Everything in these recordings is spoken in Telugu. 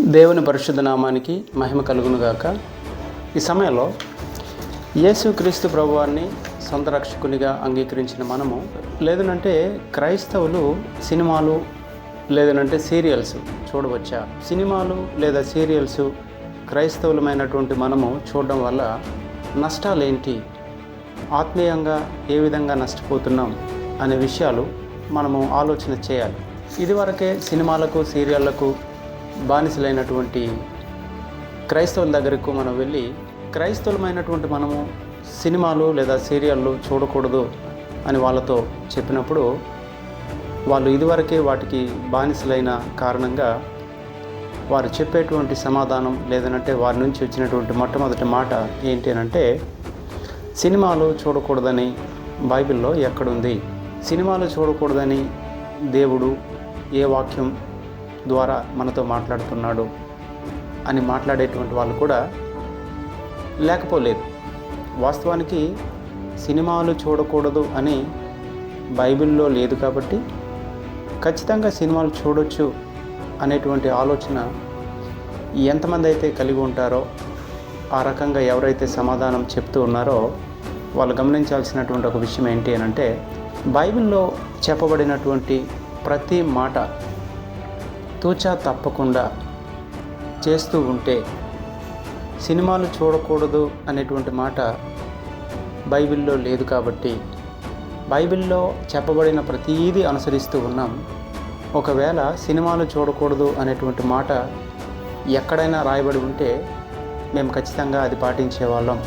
దేవుని పరిశుద్ధ నామానికి మహిమ కలుగునుగాక ఈ సమయంలో యేసుక్రీస్తు ప్రభువాన్ని సొంత రక్షకునిగా అంగీకరించిన మనము లేదనంటే క్రైస్తవులు సినిమాలు లేదనంటే సీరియల్స్ చూడవచ్చా? సినిమాలు లేదా సీరియల్స్ క్రైస్తవులమైనటువంటి మనము చూడడం వల్ల నష్టాలేంటి? ఆత్మీయంగా ఏ విధంగా నష్టపోతున్నాం అనే విషయాలు మనము ఆలోచన చేయాలి. ఇదివరకే సినిమాలకు సీరియళ్ళకు బానిసలైనటువంటి క్రైస్తవుల దగ్గరకు మనం వెళ్ళి క్రైస్తవులమైనటువంటి మనము సినిమాలు లేదా సీరియళ్ళు చూడకూడదు అని వాళ్ళతో చెప్పినప్పుడు వాళ్ళు ఇదివరకే వాటికి బానిసలైన కారణంగా వారు చెప్పేటువంటి సమాధానం లేదనంటే వారి నుంచి వచ్చినటువంటి మొట్టమొదటి మాట ఏంటి అని అంటే సినిమాలు చూడకూడదని బైబిల్లో ఎక్కడుంది? సినిమాలు చూడకూడదని దేవుడు ఏ వాక్యం ద్వారా మనతో మాట్లాడుతున్నాడు అని మాట్లాడేటువంటి వాళ్ళు కూడా లేకపోలేదు. వాస్తవానికి సినిమాలు చూడకూడదు అని బైబిల్లో లేదు కాబట్టి ఖచ్చితంగా సినిమాలు చూడొచ్చు అనేటువంటి ఆలోచన ఎంతమంది అయితే కలిగి ఉంటారో ఆ రకంగా ఎవరైతే సమాధానం చెప్తూ ఉన్నారో వాళ్ళు గమనించాల్సినటువంటి ఒక విషయం ఏంటి అని అంటే బైబిల్లో చెప్పబడినటువంటి ప్రతి మాట తూచా తప్పకుండా చేస్తూ ఉంటే సినిమాలు చూడకూడదు అనేటువంటి మాట బైబిల్లో లేదు కాబట్టి బైబిల్లో చెప్పబడిన ప్రతీది అనుసరిస్తూ ఉన్నాం. ఒకవేళ సినిమాలు చూడకూడదు అనేటువంటి మాట ఎక్కడైనా రాయబడి ఉంటే మేము ఖచ్చితంగా అది పాటించేవాళ్ళం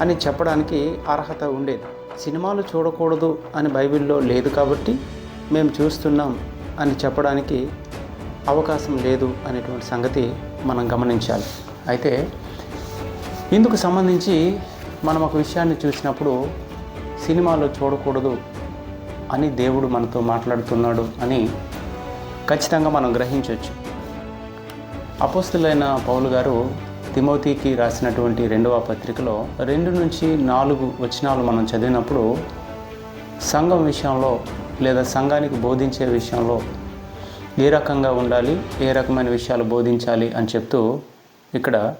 అని చెప్పడానికి అర్హత ఉండేది. సినిమాలు చూడకూడదు అని బైబిల్లో లేదు కాబట్టి మేము చూస్తున్నాం అని చెప్పడానికి అవకాశం లేదు అనేటువంటి సంగతి మనం గమనించాలి. అయితే ఇందుకు సంబంధించి మనం ఒక విషయాన్ని చూసినప్పుడు సినిమాలో చూడకూడదు అని దేవుడు మనతో మాట్లాడుతున్నాడు అని ఖచ్చితంగా మనం గ్రహించవచ్చు అపోస్తులైన పౌలు గారు తిమోతికి రాసినటువంటి రెండవ పత్రికలో రెండు నుంచి నాలుగు వచనాలు మనం చదివినప్పుడు సంఘం విషయంలో లేదా సంఘానికి బోధించే విషయంలో ఏ రకంగా ఉండాలి ఏ రకమైన విషయాలు బోధించాలి అని చెప్తూ ఇక్కడ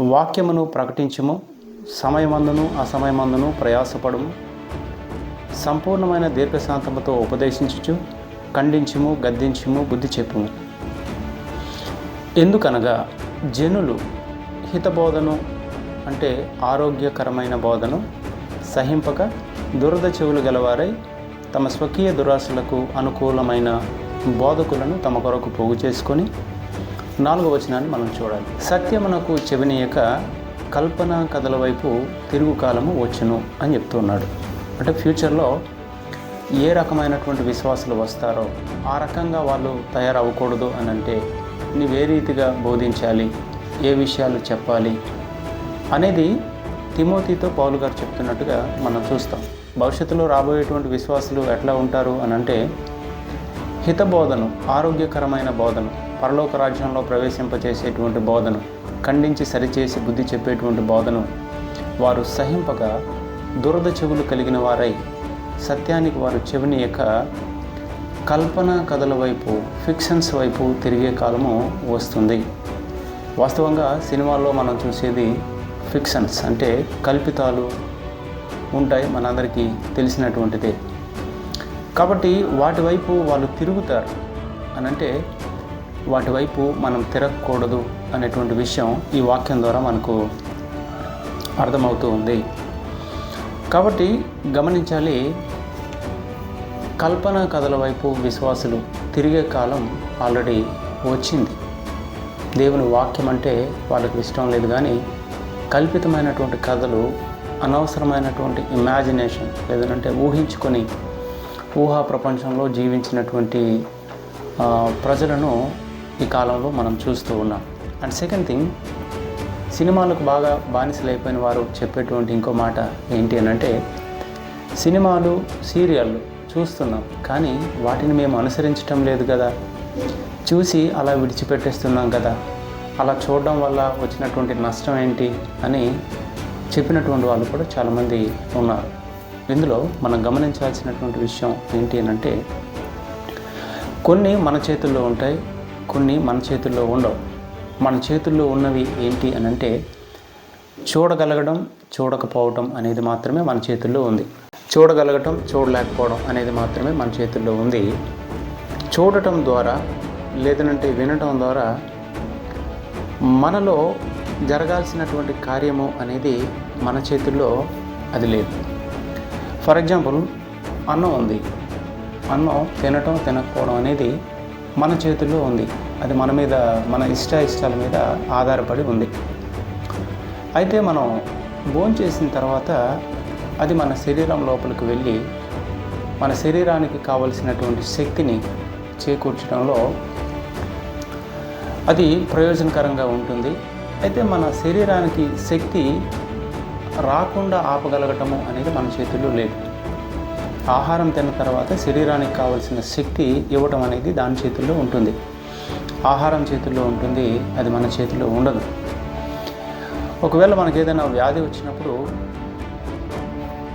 వాక్యమును ప్రకటించము సమయమందును అసమయమందును ప్రయాసపడము సంపూర్ణమైన దీర్ఘశాంతముతో ఉపదేశించు ఖండించుము గద్దించుము బుద్ధి చెప్పుము. ఎందుకనగా జనులు హితబోధను అంటే ఆరోగ్యకరమైన బోధను సహింపక దురద చెవులు గలవారై తమ స్వకీయ దురాశలకు అనుకూలమైన బోధకులను తమ కొరకు పోగు చేసుకొని నాలుగో వచనాన్ని మనం చూడాలి. సత్యమునకు చెవినియక కల్పన కథల వైపు తిరుగు కాలము వచ్చును అని చెప్తున్నాడు. అంటే ఫ్యూచర్లో ఏ రకమైనటువంటి విశ్వాసులు వస్తారో ఆ రకంగా వాళ్ళు తయారవ్వకూడదు అని అంటే నీవు రీతిగా బోధించాలి? ఏ విషయాలు చెప్పాలి? అనేది తిమోతితో పౌలు గారు చెప్తున్నట్టుగా మనం చూస్తాం. భవిష్యత్తులో రాబోయేటువంటి విశ్వాసులు ఎట్లా ఉంటారు అని అంటే హితబోధను ఆరోగ్యకరమైన బోధను పరలోక రాజ్యంలో ప్రవేశింపచేసేటువంటి బోధను ఖండించి సరిచేసి బుద్ధి చెప్పేటువంటి బోధను వారు సహింపగా దురద చెవులు కలిగిన వారై సత్యానికి వారు చెవినియక కల్పన కథల వైపు ఫిక్షన్స్ వైపు తిరిగే కాలము వస్తుంది. వాస్తవంగా సినిమాల్లో మనం చూసేది ఫిక్షన్స్ అంటే కల్పితాలు ఉంటాయి మనందరికీ తెలిసినటువంటిదే. కాబట్టి వాటి వైపు వాళ్ళు తిరుగుతారు. అని అంటే వాటి వైపు మనం తిరగకూడదు అనేటువంటి విషయం ఈ వాక్యం ద్వారా మనకు అర్థమవుతూ ఉంది. కాబట్టి గమనించాలి కల్పన కథల వైపు విశ్వాసులు తిరిగే కాలం ఆల్రెడీ వచ్చింది. దేవుని వాక్యం అంటే వాళ్ళకి ఇష్టం లేదు కానీ కల్పితమైనటువంటి కథలు అనవసరమైనటువంటి ఇమాజినేషన్ లేదంటే ఊహించుకొని ఊహా ప్రపంచంలో జీవించినటువంటి ప్రజలను ఈ కాలంలో మనం చూస్తూ ఉన్నాం. అండ్ సెకండ్ థింగ్ సినిమాలకు బాగా బానిసలైపోయిన వారు చెప్పేటువంటి ఇంకో మాట ఏంటి అని అంటే సినిమాలు సీరియళ్ళు చూస్తున్నాం కానీ వాటిని మేము అనుసరించటం లేదు కదా. చూసి అలా విడిచిపెట్టేస్తున్నాం కదా. అలా చూడడం వల్ల వచ్చినటువంటి నష్టం ఏంటి అని చెప్పినటువంటి వాళ్ళు కూడా చాలామంది ఉన్నారు. ఇందులో మనం గమనించాల్సినటువంటి విషయం ఏంటి అని అంటే కొన్ని మన చేతుల్లో ఉంటాయి కొన్ని మన చేతుల్లో ఉండవు. మన చేతుల్లో ఉన్నవి ఏంటి అని అంటే చూడగలగడం చూడకపోవడం అనేది మాత్రమే మన చేతుల్లో ఉంది. చూడగలగటం చూడలేకపోవడం అనేది మాత్రమే మన చేతుల్లో ఉంది. చూడటం ద్వారా లేదనంటే వినటం ద్వారా మనలో జరగాల్సినటువంటి కార్యము అనేది మన చేతుల్లో అది లేదు. ఫర్ ఎగ్జాంపుల్ అన్నం ఉంది. అన్నం తినటం తినకపోవడం అనేది మన చేతుల్లో ఉంది. అది మన మీద మన ఇష్ట ఇష్టాల మీద ఆధారపడి ఉంది. అయితే మనం భోంచేసిన తర్వాత అది మన శరీరం లోపలికి వెళ్ళి మన శరీరానికి కావలసినటువంటి శక్తిని చేకూర్చడంలో అది ప్రయోజనకరంగా ఉంటుంది. అయితే మన శరీరానికి శక్తి రాకుండా ఆపగలగటము అనేది మన చేతుల్లో లేదు. ఆహారం తిన్న తర్వాత శరీరానికి కావలసిన శక్తి ఇవ్వటం అనేది దాని చేతుల్లో ఉంటుంది. ఆహారం చేతుల్లో ఉంటుంది అది మన చేతిలో ఉండదు. ఒకవేళ మనకు ఏదైనా వ్యాధి వచ్చినప్పుడు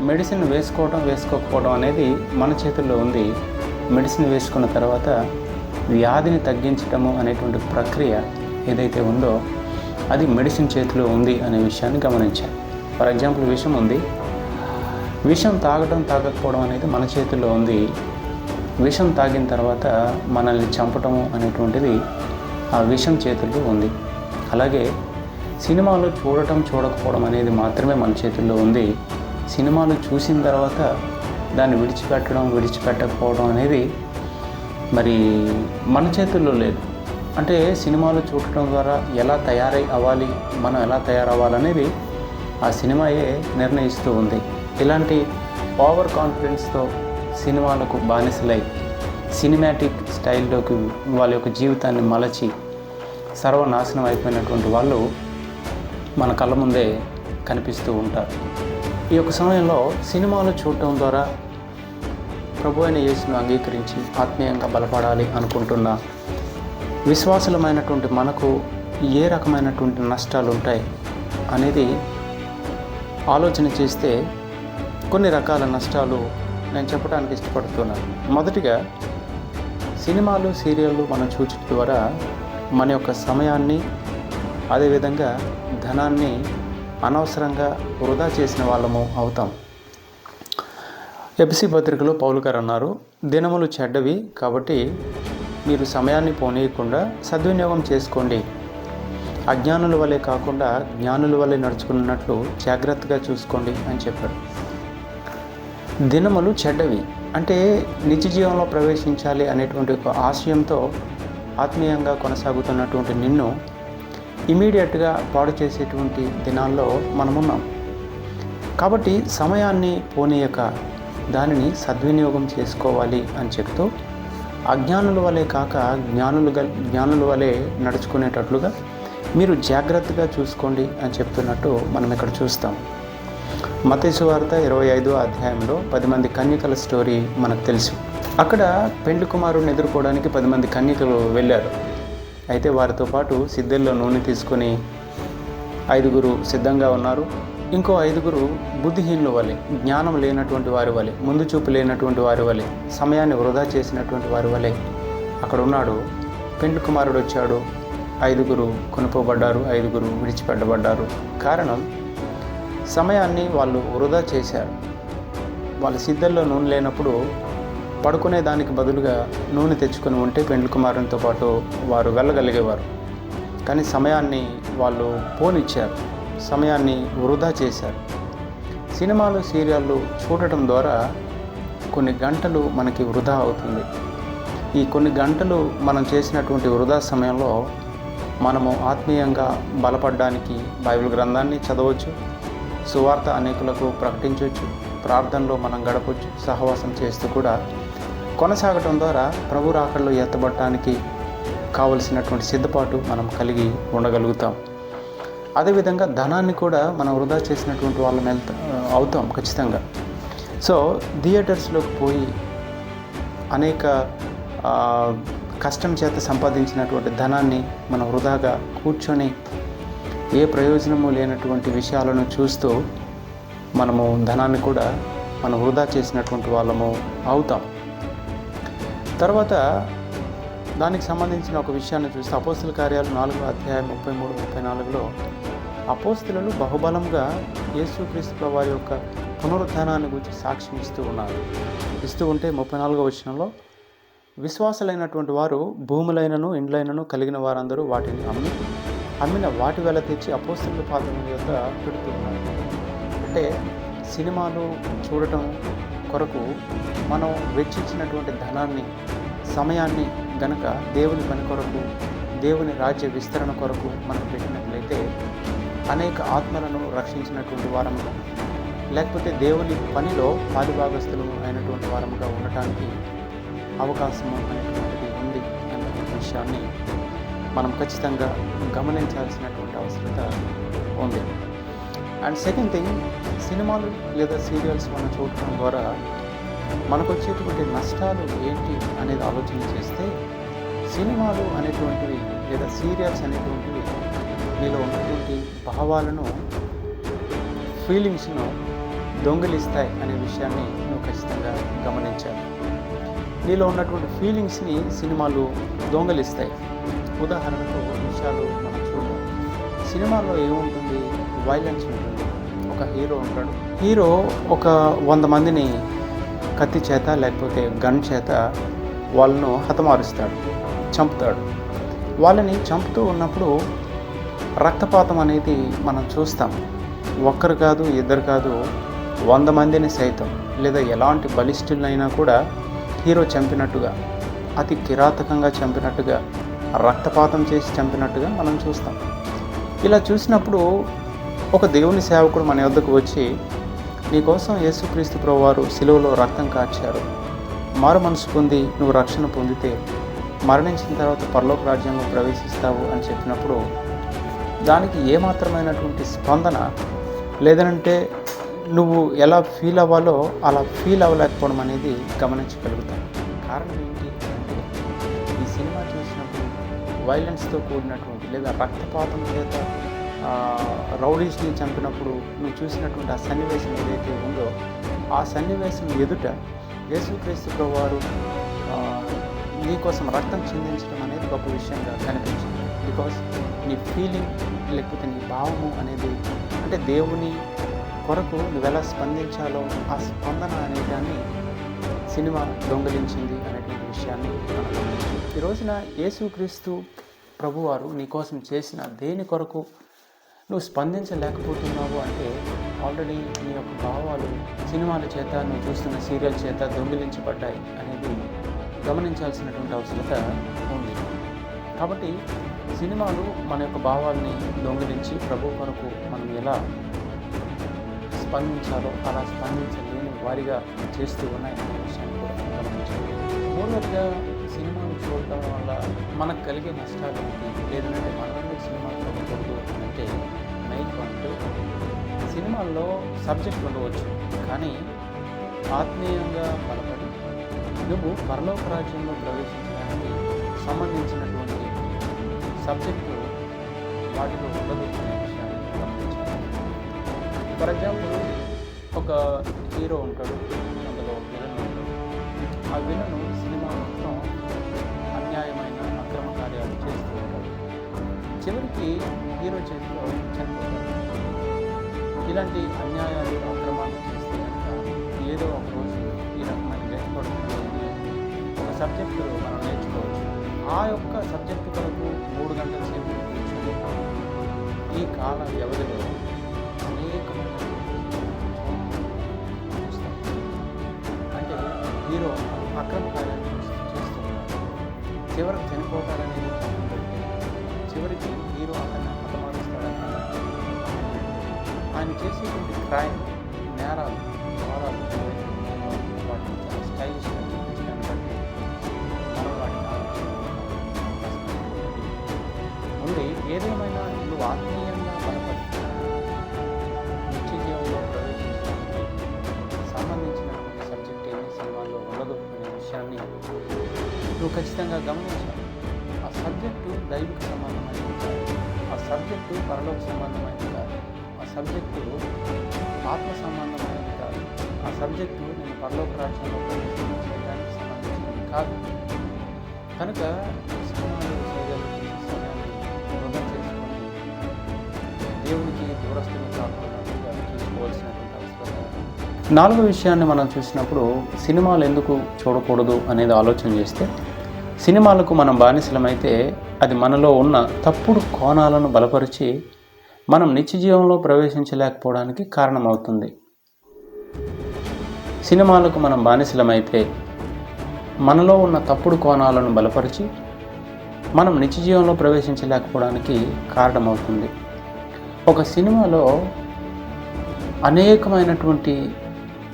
మెడిసిన్ వేసుకోవడం వేసుకోకపోవడం అనేది మన చేతుల్లో ఉంది. మెడిసిన్ వేసుకున్న తర్వాత వ్యాధిని తగ్గించడము అనేటువంటి ప్రక్రియ ఏదైతే ఉందో అది మెడిసిన్ చేతిలో ఉంది అనే విషయాన్ని గమనించాను ఫర్ ఎగ్జాంపుల్ విషం ఉంది. విషం తాగడం తాగకపోవడం అనేది మన చేతుల్లో ఉంది. విషం తాగిన తర్వాత మనల్ని చంపటము అనేటువంటిది ఆ విషం చేతుల్లో ఉంది. అలాగే సినిమాలు చూడటం చూడకపోవడం అనేది మాత్రమే మన చేతుల్లో ఉంది. సినిమాలు చూసిన తర్వాత దాన్ని విడిచిపెట్టడం విడిచిపెట్టకపోవడం అనేది మరి మన చేతుల్లో లేదు. అంటే సినిమాలు చూడటం ద్వారా ఎలా తయారై అవ్వాలి మనం ఎలా తయారవ్వాలనేది ఆ సినిమాయే నిర్ణయిస్తూ ఉంది. ఇలాంటి ఓవర్ కాన్ఫిడెన్స్తో సినిమాలకు బానిసలై సినిమాటిక్ స్టైల్లోకి వాళ్ళ యొక్క జీవితాన్ని మలచి సర్వనాశనం అయిపోయినటువంటి వాళ్ళు మన కళ్ళ ముందే కనిపిస్తూ ఉంటారు. ఈ యొక్క సమయంలో సినిమాలు చూడటం ద్వారా ప్రభు అయిన యేసును అంగీకరించి ఆత్మీయంగా బలపడాలి అనుకుంటున్న విశ్వాసులమైనటువంటి మనకు ఏ రకమైనటువంటి నష్టాలు ఉంటాయి అనేది ఆలోచన చేస్తే కొన్ని రకాల నష్టాలు నేను చెప్పడానికి ఇష్టపడుతున్నాను. మొదటిగా సినిమాలు సీరియళ్ళు మనం చూచడం ద్వారా మన యొక్క సమయాన్ని అదేవిధంగా ధనాన్ని అనవసరంగా వృధా చేసిన వాళ్ళము అవుతాం. ఎపిసి పత్రికలో పౌలు గారు అన్నారు దినములు చెడ్డవి కాబట్టి మీరు సమయాన్ని పోనీయకుండా సద్వినియోగం చేసుకోండి. అజ్ఞానుల వలె కాకుండా జ్ఞానుల వలె నడుచుకున్నట్లు జాగ్రత్తగా చూసుకోండి అని చెప్పారు దినములు చెడ్డవి. అంటే నిత్య జీవంలో ప్రవేశించాలి అనేటువంటి ఒక ఆశయంతో ఆత్మీయంగా కొనసాగుతున్నటువంటి నిన్ను ఇమీడియట్గా పాడు చేసేటువంటి దినాల్లో మనమున్నాం. కాబట్టి సమయాన్ని పోనీయక దానిని సద్వినియోగం చేసుకోవాలి అని చెప్తూ అజ్ఞానుల వలె కాక జ్ఞానులు జ్ఞానుల వలె నడుచుకునేటట్లుగా మీరు జాగ్రత్తగా చూసుకోండి అని చెప్తున్నట్టు మనం ఇక్కడ చూస్తాం. మతేసు వార్త ఇరవై ఐదో అధ్యాయంలో పది మంది కన్యకల స్టోరీ మనకు తెలుసు. అక్కడ పెండ్లి కుమారుని ఎదుర్కోవడానికి పది మంది కన్యకలు వెళ్ళారు. అయితే వారితో పాటు సిద్ధల్లో నూనె తీసుకొని ఐదుగురు సిద్ధంగా ఉన్నారు. ఇంకో ఐదుగురు బుద్ధిహీనుల వలె జ్ఞానం లేనటువంటి వారి వలె ముందు చూపు లేనటువంటి వారి వలె సమయాన్ని వృధా చేసినటువంటి వారి వలె అక్కడ ఉన్నాడు. పెండ్లి కుమారుడు వచ్చాడు. ఐదుగురు కొనుకోబడ్డారు ఐదుగురు విడిచిపెట్టబడ్డారు. కారణం సమయాన్ని వాళ్ళు వృధా చేశారు. వాళ్ళ సిద్ధల్లో నూనె లేనప్పుడు పడుకునే దానికి బదులుగా నూనె తెచ్చుకొని ఉంటే పెండ్లు కుమారునితో పాటు వారు వెళ్ళగలిగేవారు. కానీ సమయాన్ని వాళ్ళు పోనిచ్చారు. సమయాన్ని వృధా చేశారు. సినిమాలు సీరియళ్ళు చూడటం ద్వారా కొన్ని గంటలు మనకి వృధా అవుతుంది. ఈ కొన్ని గంటలు మనం చేసినటువంటి వృధా సమయంలో మనము ఆత్మీయంగా బలపడడానికి బైబిల్ గ్రంథాన్ని చదవచ్చు సువార్త అనేకులకు ప్రకటించవచ్చు ప్రార్థనలో మనం గడపచ్చు సహవాసం చేస్తూ కూడా కొనసాగటం ద్వారా ప్రభు రాకడలో ఎత్తబడటానికి కావలసినటువంటి సిద్ధపాటు మనం కలిగి ఉండగలుగుతాం. అదేవిధంగా ధనాన్ని కూడా మనం వృధా చేసినటువంటి వాళ్ళం వెళ్తా అవుతాం ఖచ్చితంగా. సో థియేటర్స్లోకి పోయి అనేక కష్టం చేత సంపాదించినటువంటి ధనాన్ని మనం వృధాగా కూర్చొని ఏ ప్రయోజనము లేనటువంటి విషయాలను చూస్తూ మనము ధనాన్ని కూడా మనం వృధా చేసినటువంటి వాళ్ళము అవుతాం. తర్వాత దానికి సంబంధించిన ఒక విషయాన్ని చూస్తే అపోస్తుల కార్యాలు నాలుగు అధ్యాయం ముప్పై మూడు ముప్పై నాలుగులో అపోస్తులు బహుబలంగా యేసుక్రీస్తు వారి యొక్క పునరుద్ధానాన్ని గురించి సాక్ష్యం ఇస్తూ ఉన్నారు. ఇస్తూ ఉంటే ముప్పై నాలుగో విషయంలో విశ్వాసులైనటువంటి వారు భూములైనను ఇండ్లైనను కలిగిన వారందరూ వాటిని అమ్మి అమ్మిన వాటి వేళ తెచ్చి అపోస్తుల పాత్రల యొక్క పెడుతున్నారు. అంటే సినిమాలు చూడటం కొరకు మనం వెచ్చించినటువంటి ధనాన్ని సమయాన్ని గనక దేవుని పని కొరకు దేవుని రాజ్య విస్తరణ కొరకు మనం పెట్టినట్లయితే అనేక ఆత్మలను రక్షించినటువంటి వారముగా లేకపోతే దేవుని పనిలో పాలిభాగస్తులు అయినటువంటి వారముగా ఉండటానికి అవకాశము అనేటువంటిది ఉంది అనే విషయాన్ని మనం ఖచ్చితంగా గమనించాల్సినటువంటి అవసరత ఉంది. అండ్ సెకండ్ థింగ్ సినిమాలు లేదా సీరియల్స్ మనం చూడటం ద్వారా మనకు వచ్చేటువంటి నష్టాలు ఏంటి అనేది ఆలోచన చేస్తే సినిమాలు అనేటువంటివి లేదా సీరియల్స్ అనేటువంటివి మీలో ఉన్నటువంటి భావాలను ఫీలింగ్స్ను దొంగిలిస్తాయి అనే విషయాన్ని నువ్వు ఖచ్చితంగా గమనించాలి. నీలో ఉన్నటువంటి ఫీలింగ్స్ని సినిమాలు దొంగలిస్తాయి. ఉదాహరణకు విషయాలు మనం చూడాలి సినిమాలో ఏముంటుంది? వైలెన్స్ ఉంటుంది. ఒక హీరో ఉంటాడు. హీరో ఒక వంద మందిని కత్తి చేత లేకపోతే గన్ చేత వాళ్ళను హతమారుస్తాడు చంపుతాడు. వాళ్ళని చంపుతూ ఉన్నప్పుడు రక్తపాతం అనేది మనం చూస్తాం. ఒక్కరు కాదు ఇద్దరు కాదు వంద మందిని సైతం. లేదా ఎలాంటి బలిష్ఠులైనా కూడా హీరో చంపినట్టుగా అతి కిరాతకంగా చంపినట్టుగా రక్తపాతం చేసి చంపినట్టుగా మనం చూస్తాం. ఇలా చూసినప్పుడు ఒక దేవుని సేవకుడు మన వద్దకు వచ్చి నీకోసం యేసుక్రీస్తు ప్రభువారు సిలువలో రక్తం కార్చారు. మారు మనసు పొంది నువ్వు రక్షణ పొందితే మరణించిన తర్వాత పరలోక రాజ్యంలో ప్రవేశిస్తావు అని చెప్పినప్పుడు దానికి ఏమాత్రమైనటువంటి స్పందన లేదనంటే నువ్వు ఎలా ఫీల్ అవ్వాలో అలా ఫీల్ అవ్వలేకపోవడం అనేది గమనించగలుగుతాను కారణం ఏంటి అంటే ఈ సినిమా చూసినప్పుడు వైలెన్స్తో కూడినటువంటి లేదా రక్తపాతం చేత రౌడీస్ని చంపినప్పుడు నువ్వు చూసినటువంటి ఆ సన్నివేశం ఏదైతే ఉందో ఆ సన్నివేశం ఎదుట యేసుక్రీస్తు వారు నీకోసం రక్తం చెందించడం అనేది గొప్ప విషయంగా కనిపించింది. బికాస్ నీ ఫీలింగ్ లేకపోతే నీ భావము అనేది అంటే దేవుని కొరకు నువ్వు ఎలా స్పందించాలో ఆ స్పందన అనే దాన్ని సినిమా దొంగలించింది అనేటువంటి విషయాన్ని ఈ రోజున యేసుక్రీస్తు ప్రభువారు నీకోసం చేసిన దేని కొరకు నువ్వు స్పందించలేకపోతున్నావు అంటే ఆల్రెడీ నీ యొక్క భావాలు సినిమాల చేత నువ్వు చూస్తున్న సీరియల్ చేత దొంగిలించబడ్డాయి అనేది గమనించాల్సినటువంటి అవసరత ఉంది. కాబట్టి సినిమాలు మన యొక్క భావాల్ని దొంగిలించి ప్రభు కొరకు మనం ఎలా స్పందించాలో అలా స్పందించలేని వారిగా చేస్తూ ఉన్నాయి అనే విషయాన్ని కూడా గమనించాలి. మూడవదిగా సినిమాలు చూడటం వల్ల మనకు కలిగే నష్టాలు ఏంటి? లేదంటే మనల్ని సినిమా చూడకూడదు అంటే మెయిన్ పాయింట్ సినిమాల్లో సబ్జెక్ట్ ఉండవచ్చు. కానీ ఆత్మీయంగా బలపడి నువ్వు పరలోక రాజ్యంలో ప్రవేశించడానికి సంబంధించినటువంటి సబ్జెక్టు వాటిలో ఉండదు. ఫర్ ఎగ్జాంపుల్ ఒక హీరో ఉంటాడు. అందులో విలన్ ఉంటాడు. ఆ విలను సినిమా మొత్తం అన్యాయమైన అక్రమ కార్యాలు చేస్తూ ఉంటాడు. చివరికి హీరో చేతిలో చనిపోతాడు. ఇలాంటి అన్యాయాలు అక్రమాలు చేస్తే ఏదో ఒక రోజు ఈ రకమైన వ్యక్తపడుతుంది ఒక సబ్జెక్టు మనం నేర్చుకోవచ్చు. ఆ యొక్క సబ్జెక్టు కొరకు మూడు గంటల సేపు కూర్చొని ఈ కాల వ్యవధిలో అనేకమైన అంటే హీరో అక్రమ కార్యాన్ని చేస్తున్నారు చివరికి చనిపోతారనేది చివరికి హీరో అతన్ని హతమారుస్తాడని ఆయన చేసేటువంటి క్రైమ్ ఖచ్చితంగా గమనించాలి. ఆ సబ్జెక్టు దైవిక సంబంధమైనది కాదు. ఆ సబ్జెక్టు పరలోక సంబంధమైనది కాదు. ఆ సబ్జెక్టు ఆత్మ సంబంధమైనది కాదు. ఆ సబ్జెక్టు నేను పరలోక రాజ్యంలో ప్రవేశించడానికి సంబంధించినది కాదు. కనుక సినిమాలు సీరియల్ సమయాన్ని దేవునికి దూరస్తులు కాకుండా అవసరం నాలుగో విషయాన్ని మనం చూసినప్పుడు సినిమాలు ఎందుకు చూడకూడదు అనేది ఆలోచన చేస్తే సినిమాలకు మనం బానిసలమైతే అది మనలో ఉన్న తప్పుడు కోణాలను బలపరిచి మనం నిత్య జీవంలో ప్రవేశించలేకపోవడానికి కారణమవుతుంది. సినిమాలకు మనం బానిసలమైతే మనలో ఉన్న తప్పుడు కోణాలను బలపరిచి మనం నిత్య జీవంలో ప్రవేశించలేకపోవడానికి కారణమవుతుంది. ఒక సినిమాలో అనేకమైనటువంటి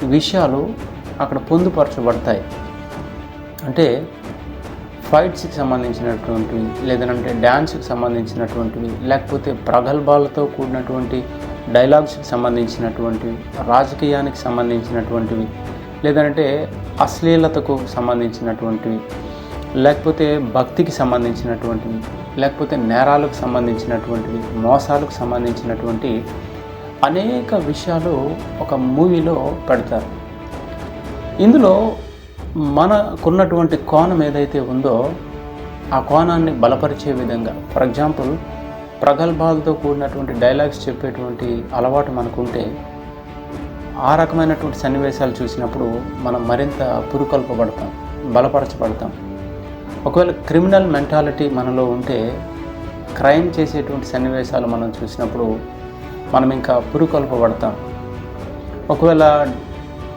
విషయాలు అక్కడ పొందుపరచబడతాయి. అంటే ఫైట్స్కి సంబంధించినటువంటివి లేదంటే డ్యాన్స్కి సంబంధించినటువంటివి లేకపోతే ప్రగల్భాలతో కూడినటువంటి డైలాగ్స్కి సంబంధించినటువంటివి రాజకీయానికి సంబంధించినటువంటివి లేదంటే అశ్లీలతకు సంబంధించినటువంటివి లేకపోతే భక్తికి సంబంధించినటువంటివి లేకపోతే నేరాలకు సంబంధించినటువంటివి మోసాలకు సంబంధించినటువంటి అనేక విషయాలు ఒక మూవీలో పెడతారు. ఇందులో మనకున్నటువంటి కోణం ఏదైతే ఉందో ఆ కోణాన్ని బలపరిచే విధంగా. ఫర్ ఎగ్జాంపుల్ ప్రగల్భాలతో కూడినటువంటి డైలాగ్స్ చెప్పేటువంటి అలవాటు మనకుంటే ఆ రకమైనటువంటి సన్నివేశాలు చూసినప్పుడు మనం మరింత పురుకొల్పబడతాం బలపరచబడతాం. ఒకవేళ క్రిమినల్ మెంటాలిటీ మనలో ఉంటే క్రైమ్ చేసేటువంటి సన్నివేశాలు మనం చూసినప్పుడు మనం ఇంకా పురుకొల్పబడతాం. ఒకవేళ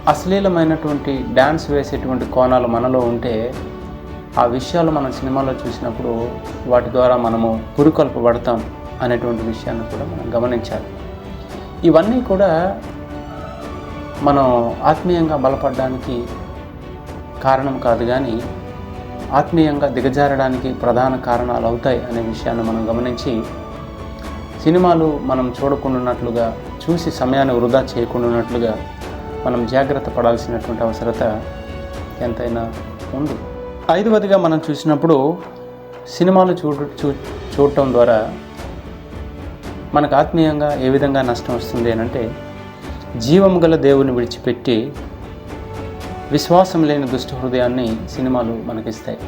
అశ్లీలమైనటువంటి డ్యాన్స్ వేసేటువంటి కోణాలు మనలో ఉంటే ఆ విషయాలు మనం సినిమాలో చూసినప్పుడు వాటి ద్వారా మనము పురుకొల్పబడతాం అనేటువంటి విషయాన్ని కూడా మనం గమనించాలి. ఇవన్నీ కూడా మనం ఆత్మీయంగా బలపడడానికి కారణం కాదు కానీ ఆత్మీయంగా దిగజారడానికి ప్రధాన కారణాలు అవుతాయి అనే విషయాన్ని మనం గమనించి సినిమాలు మనం చూడకుండాన్నట్లుగా చూసి సమయాన్ని వృధా చేయకుండాన్నట్లుగా మనం జాగ్రత్త పడాల్సినటువంటి అవసరత ఎంతైనా ఉంది. ఐదవదిగా మనం చూసినప్పుడు సినిమాలు చూడ చూ చూడటం ద్వారా మనకు ఆత్మీయంగా ఏ విధంగా నష్టం వస్తుంది అని అంటే జీవం గల దేవుని విడిచిపెట్టి విశ్వాసం లేని దుష్ట హృదయాన్ని సినిమాలు మనకిస్తాయి.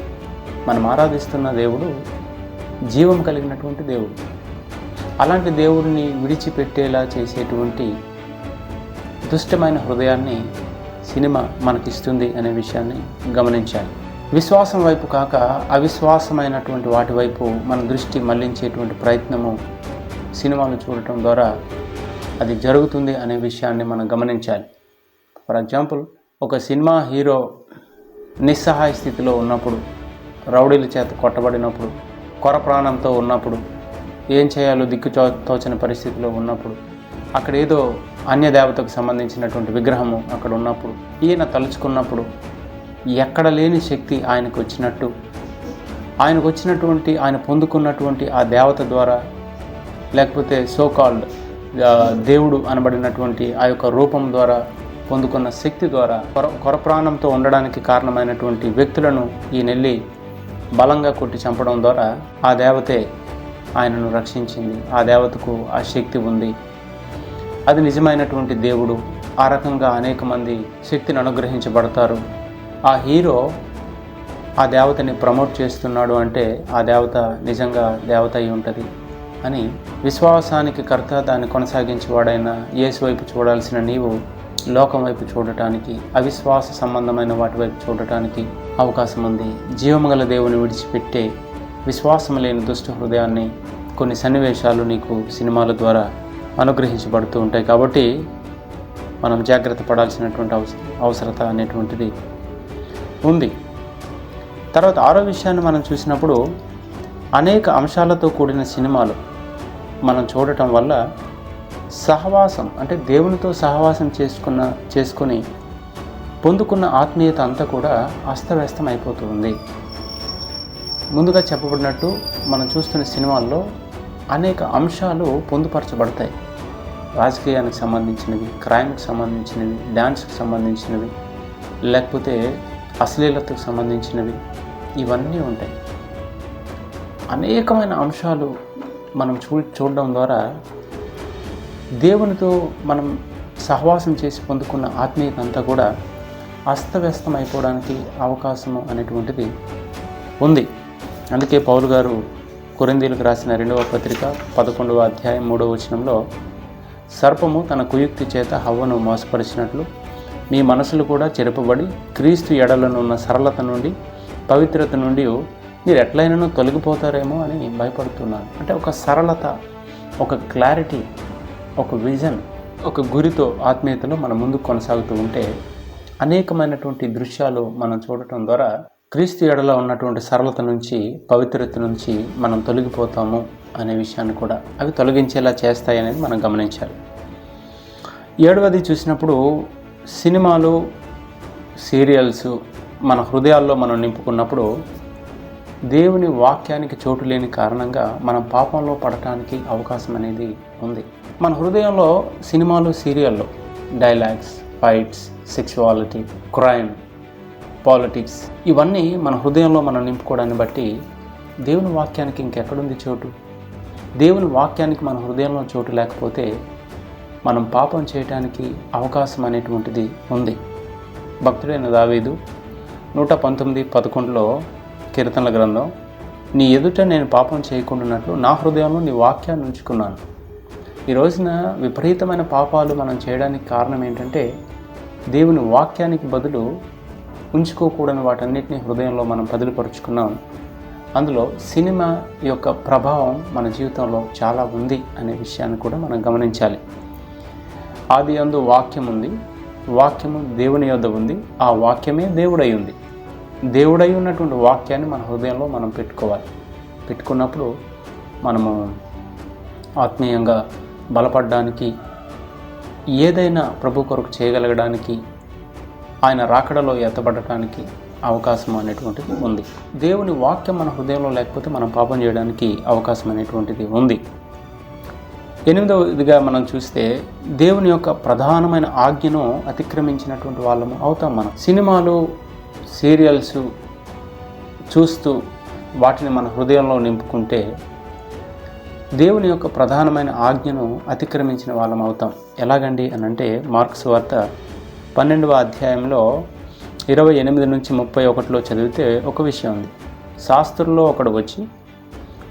మనం ఆరాధిస్తున్న దేవుడు జీవం కలిగినటువంటి దేవుడు. అలాంటి దేవుడిని విడిచిపెట్టేలా చేసేటువంటి దుష్టమైన హృదయాన్ని సినిమా మనకిస్తుంది అనే విషయాన్ని గమనించాలి. విశ్వాసం వైపు కాక అవిశ్వాసమైనటువంటి వాటి వైపు మన దృష్టి మళ్ళించేటువంటి ప్రయత్నము సినిమాలు చూడటం ద్వారా అది జరుగుతుంది అనే విషయాన్ని మనం గమనించాలి. ఫర్ ఎగ్జాంపుల్ ఒక సినిమా హీరో నిస్సహాయ స్థితిలో ఉన్నప్పుడు రౌడీల చేత కొట్టబడినప్పుడు కొర ప్రాణంతో ఉన్నప్పుడు ఏం చేయాలో దిక్కు తోచని పరిస్థితిలో ఉన్నప్పుడు అక్కడ ఏదో అన్య దేవతకు సంబంధించినటువంటి విగ్రహము అక్కడ ఉన్నప్పుడు ఈయన తలుచుకున్నప్పుడు ఎక్కడ లేని శక్తి ఆయనకు వచ్చినట్టు ఆయనకు వచ్చినటువంటి ఆయన పొందుకున్నటువంటి ఆ దేవత ద్వారా లేకపోతే సోకాల్డ్ దేవుడు అనబడినటువంటి ఆ యొక్క రూపం ద్వారా పొందుకున్న శక్తి ద్వారా కొర కొరప్రాణంతో ఉండడానికి కారణమైనటువంటి వ్యక్తులను ఈ నెల్లి బలంగా కొట్టి చంపడం ద్వారా ఆ దేవతే ఆయనను రక్షించింది. ఆ దేవతకు ఆ శక్తి ఉంది. అది నిజమైనటువంటి దేవుడు. ఆ రకంగా అనేక మంది శక్తిని అనుగ్రహించబడతారు. ఆ హీరో ఆ దేవతని ప్రమోట్ చేస్తున్నాడు అంటే ఆ దేవత నిజంగా దేవత అయి ఉంటుంది అని విశ్వాసానికి కర్త దాన్ని కొనసాగించేవాడైన యేసు వైపు చూడాల్సిన నీవు లోకం వైపు చూడటానికి అవిశ్వాస సంబంధమైన వాటి వైపు చూడటానికి అవకాశం ఉంది. జీవమగల దేవుని విడిచిపెట్టే విశ్వాసం లేని దుష్ట హృదయాన్ని కొన్ని సన్నివేశాలు నీకు సినిమాల ద్వారా అనుగ్రహించబడుతూ ఉంటాయి. కాబట్టి మనం జాగ్రత్త పడాల్సినటువంటి అవసరత అనేటువంటిది ఉంది. తర్వాత ఆరో విషయాన్ని మనం చూసినప్పుడు అనేక అంశాలతో కూడిన సినిమాలు మనం చూడటం వల్ల సహవాసం అంటే దేవునితో సహవాసం చేసుకున్న చేసుకొని పొందుకున్న ఆత్మీయత అంతా కూడా అస్తవ్యస్తం అయిపోతూ ఉంది ముందుగా చెప్పబడినట్టు మనం చూస్తున్న సినిమాల్లో అనేక అంశాలు పొందుపరచబడతాయి. రాజకీయానికి సంబంధించినవి క్రైమ్కి సంబంధించినవి డ్యాన్స్కి సంబంధించినవి లేకపోతే అశ్లీలతకు సంబంధించినవి ఇవన్నీ ఉంటాయి. అనేకమైన అంశాలు మనం చూ చూడడం ద్వారా దేవునితో మనం సహవాసం చేసి పొందుకున్న ఆత్మీయత అంతా కూడా అస్తవ్యస్తం అయిపోవడానికి అవకాశం అనేటువంటిది ఉంది. అందుకే పౌలు గారు కొరిందీలకు రాసిన రెండవ పత్రిక పదకొండవ అధ్యాయం మూడవ వచనంలో సర్పము తన కుయుక్తి చేత హవ్వను మోసపరిచినట్లు మీ మనసులు కూడా చెరపబడి క్రీస్తు ఎడలనున్న సరళత నుండి పవిత్రత నుండి మీరు ఎట్లయినను తొలగిపోతారేమో అని భయపడుతున్నాను అంటే ఒక సరళత ఒక క్లారిటీ ఒక విజన్ ఒక గురితో ఆత్మీయతలో మన ముందు కొనసాగుతూ ఉంటే అనేకమైనటువంటి దృశ్యాలు మనం చూడటం ద్వారా క్రీస్తు ఎడలో ఉన్నటువంటి సరళత నుంచి పవిత్రత నుంచి మనం తొలగిపోతాము అనే విషయాన్ని కూడా అవి తొలగించేలా చేస్తాయి అనేది మనం గమనించాలి. ఏడవది చూసినప్పుడు సినిమాలు సీరియల్స్ మన హృదయాల్లో మనం నింపుకున్నప్పుడు దేవుని వాక్యానికి చోటు లేని కారణంగా మనం పాపంలో పడటానికి అవకాశం అనేది ఉంది. మన హృదయంలో సినిమాలు సీరియల్లో dialogues fights sexuality crime politics. ఇవన్నీ మన హృదయంలో మనం నింపుకోవడాన్ని బట్టి దేవుని వాక్యానికి ఇంకెక్కడుంది చోటు? దేవుని వాక్యానికి మన హృదయంలో చోటు లేకపోతే మనం పాపం చేయటానికి అవకాశం అనేటువంటిది ఉంది. భక్తుడైన దావీదు నూట పంతొమ్మిది పదకొండులో కీర్తనల గ్రంథం నీ ఎదుట నేను పాపం చేయకుండాన్నట్లు నా హృదయంలో నీ వాక్యాన్ని ఉంచుకున్నాను. ఈ రోజున విపరీతమైన పాపాలు మనం చేయడానికి కారణం ఏంటంటే దేవుని వాక్యానికి బదులు ఉంచుకోకూడని వాటన్నిటిని హృదయంలో మనం బదిలిపరుచుకున్నాం. అందులో సినిమా యొక్క ప్రభావం మన జీవితంలో చాలా ఉంది అనే విషయాన్ని కూడా మనం గమనించాలి. ఆది అందు వాక్యం ఉంది. వాక్యము దేవుని యొద్ద ఉంది. ఆ వాక్యమే దేవుడై ఉంది. దేవుడై ఉన్నటువంటి వాక్యాన్ని మన హృదయంలో మనం పెట్టుకోవాలి. పెట్టుకున్నప్పుడు మనము ఆత్మీయంగా బలపడడానికి ఏదైనా ప్రభు కొరకు చేయగలగడానికి ఆయన రాకడలో ఎత్తబడటానికి అవకాశం అనేటువంటిది ఉంది. దేవుని వాక్యం మన హృదయంలో లేకపోతే మనం పాపం చేయడానికి అవకాశం అనేటువంటిది ఉంది. ఎనిమిదవదిగా మనం చూస్తే దేవుని యొక్క ప్రధానమైన ఆజ్ఞను అతిక్రమించినటువంటి వాళ్ళము అవుతాం మనం. సినిమాలు సీరియల్స్ చూస్తూ వాటిని మన హృదయంలో నింపుకుంటే దేవుని యొక్క ప్రధానమైన ఆజ్ఞను అతిక్రమించిన వాళ్ళం అవుతాం. ఎలాగండి అనంటే మార్క్స్ వార్త పన్నెండవ అధ్యాయంలో ఇరవై ఎనిమిది నుంచి ముప్పై ఒకటిలో చదివితే ఒక విషయం ఉంది. శాస్త్రుల్లో ఒకడు వచ్చి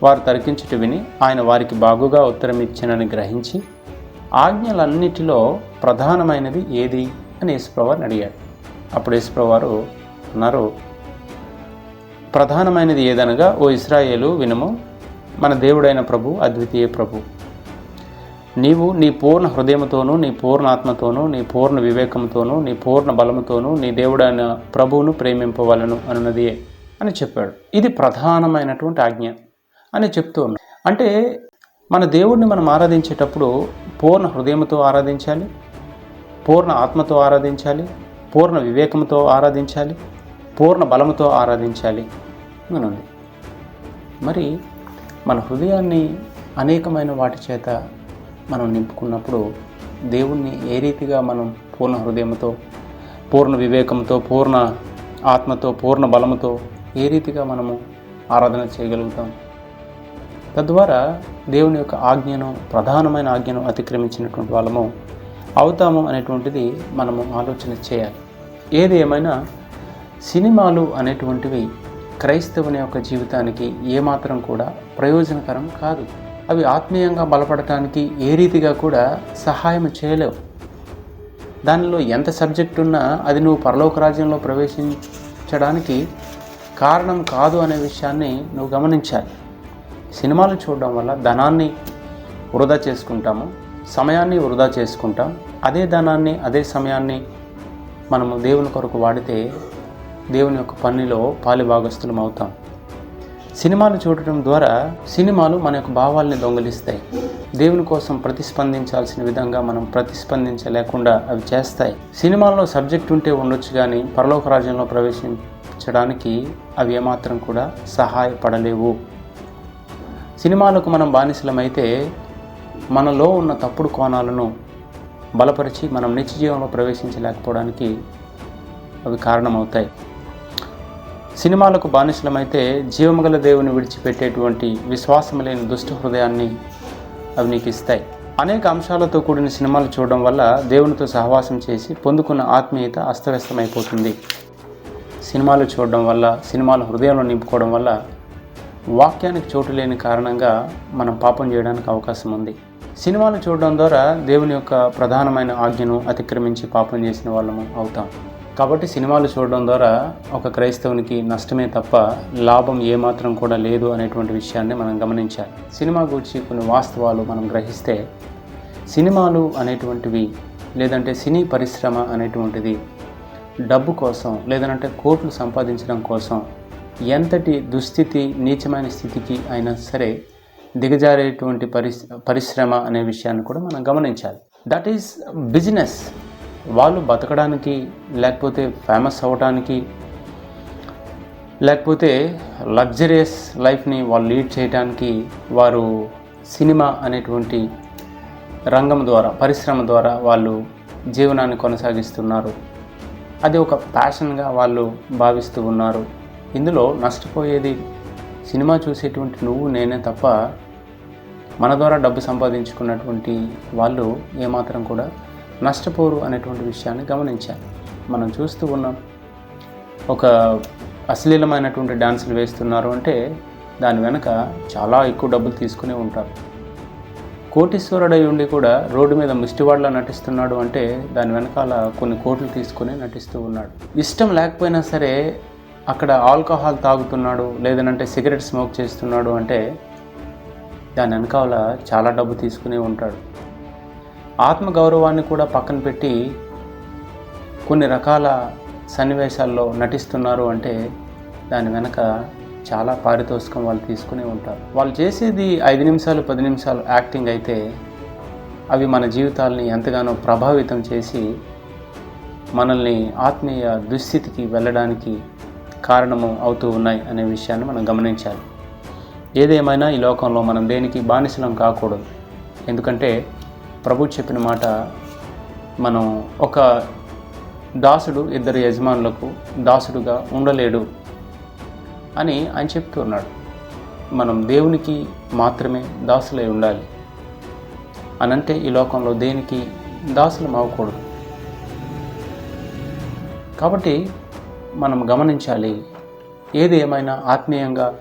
వారు తరికించుట విని ఆయన వారికి బాగుగా ఉత్తరం ఇచ్చినని గ్రహించి ఆజ్ఞలన్నిటిలో ప్రధానమైనది ఏది? అని యేసుప్రవారిని అడిగాడు. అప్పుడు యేసుప్రవారు అన్నారు ప్రధానమైనది ఏదనగా ఓ ఇస్రాయేలు వినము మన దేవుడైన ప్రభు అద్వితీయ ప్రభు నీవు నీ పూర్ణ హృదయంతోనూ నీ పూర్ణ ఆత్మతోనూ నీ పూర్ణ వివేకంతోనూ నీ పూర్ణ బలముతోనూ నీ దేవుడైన ప్రభువును ప్రేమింపవలను అన్నది అని చెప్పాడు. ఇది ప్రధానమైనటువంటి ఆజ్ఞ అని చెప్తూ ఉన్నాడు. అంటే మన దేవుడిని మనం ఆరాధించేటప్పుడు పూర్ణ హృదయంతో ఆరాధించాలి పూర్ణ ఆత్మతో ఆరాధించాలి పూర్ణ వివేకంతో ఆరాధించాలి పూర్ణ బలముతో ఆరాధించాలి అని మరి మన హృదయాన్ని అనేకమైన వాటి చేత మనం నింపుకున్నప్పుడు దేవుణ్ణి ఏ రీతిగా మనం పూర్ణ హృదయంతో పూర్ణ వివేకంతో పూర్ణ ఆత్మతో పూర్ణ బలముతో ఏ రీతిగా మనము ఆరాధన చేయగలుగుతాం? తద్వారా దేవుని యొక్క ఆజ్ఞను ప్రధానమైన ఆజ్ఞను అతిక్రమించినటువంటి వాళ్ళము అవుతాము అనేటువంటిది మనము ఆలోచన చేయాలి. ఏది ఏమైనా సినిమాలు అనేటువంటివి క్రైస్తవుని యొక్క జీవితానికి ఏమాత్రం కూడా ప్రయోజనకరం కాదు. అవి ఆత్మీయంగా బలపడటానికి ఏ రీతిగా కూడా సహాయం చేయలేవు. దానిలో ఎంత సబ్జెక్ట్ ఉన్నా అది నువ్వు పరలోక రాజ్యంలో ప్రవేశించడానికి కారణం కాదు అనే విషయాన్ని నువ్వు గమనించాలి. సినిమాలు చూడడం వల్ల ధనాన్ని వృధా చేసుకుంటాము సమయాన్ని వృధా చేసుకుంటాం. అదే ధనాన్ని అదే సమయాన్ని మనము దేవుని కొరకు వాడితే దేవుని యొక్క పనిలో పాలిభాగస్తులం అవుతాం సినిమాలు చూడటం ద్వారా సినిమాలు మన యొక్క భావాల్ని దొంగలిస్తాయి. దేవుని కోసం ప్రతిస్పందించాల్సిన విధంగా మనం ప్రతిస్పందించలేకుండా అవి చేస్తాయి. సినిమాల్లో సబ్జెక్ట్ ఉంటే ఉండొచ్చు కానీ పరలోక రాజ్యంలో ప్రవేశించడానికి అవి ఏమాత్రం కూడా సహాయపడలేవు. సినిమాలకు మనం బానిసలమైతే మనలో ఉన్న తప్పుడు కోణాలను బలపరిచి మనం నిత్య జీవంలో ప్రవేశించలేకపోవడానికి అవి కారణమవుతాయి. సినిమాలకు బానిసలమైతే జీవమగల దేవుని విడిచిపెట్టేటువంటి విశ్వాసం లేని దుష్ట హృదయాన్ని అవి నీకు ఇస్తాయి అనేక అంశాలతో కూడిన సినిమాలు చూడడం వల్ల దేవునితో సహవాసం చేసి పొందుకున్న ఆత్మీయత అస్తవ్యస్తమైపోతుంది. సినిమాలు చూడడం వల్ల సినిమాలు హృదయంలో నింపుకోవడం వల్ల వాక్యానికి చోటు లేని కారణంగా మనం పాపం చేయడానికి అవకాశం ఉంది. సినిమాలు చూడడం ద్వారా దేవుని యొక్క ప్రధానమైన ఆజ్ఞను అతిక్రమించి పాపం చేసిన వాళ్ళము అవుతాం. కాబట్టి సినిమాలు చూడడం ద్వారా ఒక క్రైస్తవునికి నష్టమే తప్ప లాభం ఏమాత్రం కూడా లేదు అనేటువంటి విషయాన్ని మనం గమనించాలి. సినిమా గురించి కొన్ని వాస్తవాలు మనం గ్రహిస్తే సినిమాలు అనేటువంటివి లేదంటే సినీ పరిశ్రమ అనేటువంటిది డబ్బు కోసం లేదంటే కోట్లు సంపాదించడం కోసం ఎంతటి దుస్థితి నీచమైన స్థితికి అయినా సరే దిగజారేటువంటి పరిస్ పరిశ్రమ అనే విషయాన్ని కూడా మనం గమనించాలి. దట్ ఈస్ బిజినెస్ వాళ్ళు బతకడానికి లేకపోతే ఫేమస్ అవ్వడానికి లేకపోతే లగ్జరియస్ లైఫ్ని వాళ్ళు లీడ్ చేయడానికి వారు సినిమా అనేటువంటి రంగం ద్వారా పరిశ్రమ ద్వారా వాళ్ళు జీవనాన్ని కొనసాగిస్తున్నారు. అది ఒక ప్యాషన్గా వాళ్ళు భావిస్తూ ఉన్నారు. ఇందులో నష్టపోయేది సినిమా చూసేటువంటి నువ్వు నేనే తప్ప మన ద్వారా డబ్బు సంపాదించుకున్నటువంటి వాళ్ళు ఏమాత్రం కూడా నష్టపోరు అనేటువంటి విషయాన్ని గమనించాలి. మనం చూస్తూ ఉన్నాం. ఒక అశ్లీలమైనటువంటి డ్యాన్సులు వేస్తున్నారు అంటే దాని వెనక చాలా ఎక్కువ డబ్బులు తీసుకునే ఉంటారు. కోటీశ్వరుడై ఉండి కూడా రోడ్డు మీద ముష్టివాడలా నటిస్తున్నాడు అంటే దాని వెనకాల కొన్ని కోట్లు తీసుకుని నటిస్తూ ఉన్నాడు. ఇష్టం లేకపోయినా సరే అక్కడ ఆల్కహాల్ తాగుతున్నాడు లేదనంటే సిగరెట్ స్మోక్ చేస్తున్నాడు అంటే దాని వెనకాల చాలా డబ్బు తీసుకునే ఉంటాడు. ఆత్మగౌరవాన్ని కూడా పక్కన పెట్టి కొన్ని రకాల సన్నివేశాల్లో నటిస్తున్నారు అంటే దాని వెనక చాలా పారితోషికం వాళ్ళు తీసుకునే ఉంటారు. వాళ్ళు చేసేది ఐదు నిమిషాలు పది నిమిషాలు యాక్టింగ్ అయితే అవి మన జీవితాలని ఎంతగానో ప్రభావితం చేసి మనల్ని ఆత్మీయ దుస్థితికి వెళ్ళడానికి కారణము అవుతూ ఉన్నాయి అనే విషయాన్ని మనం గమనించాలి. ఏదేమైనా ఈ లోకంలో మనం దేనికి బానిసలం కాకూడదు. ఎందుకంటే ప్రభు చెప్పిన మాట మనం ఒక దాసుడు ఇద్దరు యజమానులకు దాసుడుగా ఉండలేడు అని ఆయన చెప్తున్నాడు మనం దేవునికి మాత్రమే దాసులై ఉండాలి. అనంటే ఈ లోకంలో దేనికి దాసులం అవ్వకూడదు. కాబట్టి మనం గమనించాలి ఏది ఏమైనా ఆత్మీయంగా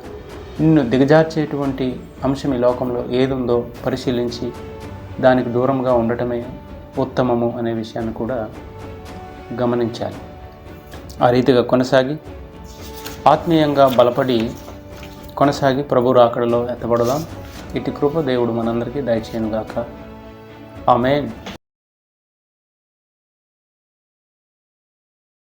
నిన్ను దిగజార్చేటువంటి అంశం ఈ లోకంలో ఏదుందో పరిశీలించి దానికి దూరంగా ఉండటమే ఉత్తమము అనే విషయాన్ని కూడా గమనించాలి. ఆ రీతిగా కొనసాగి ఆత్మీయంగా బలపడి కొనసాగి ప్రభు రాకడలో ఎత్తబడదాం. ఇటు కృప దేవుడు మనందరికీ దయచేయనుగాక. ఆమెన్.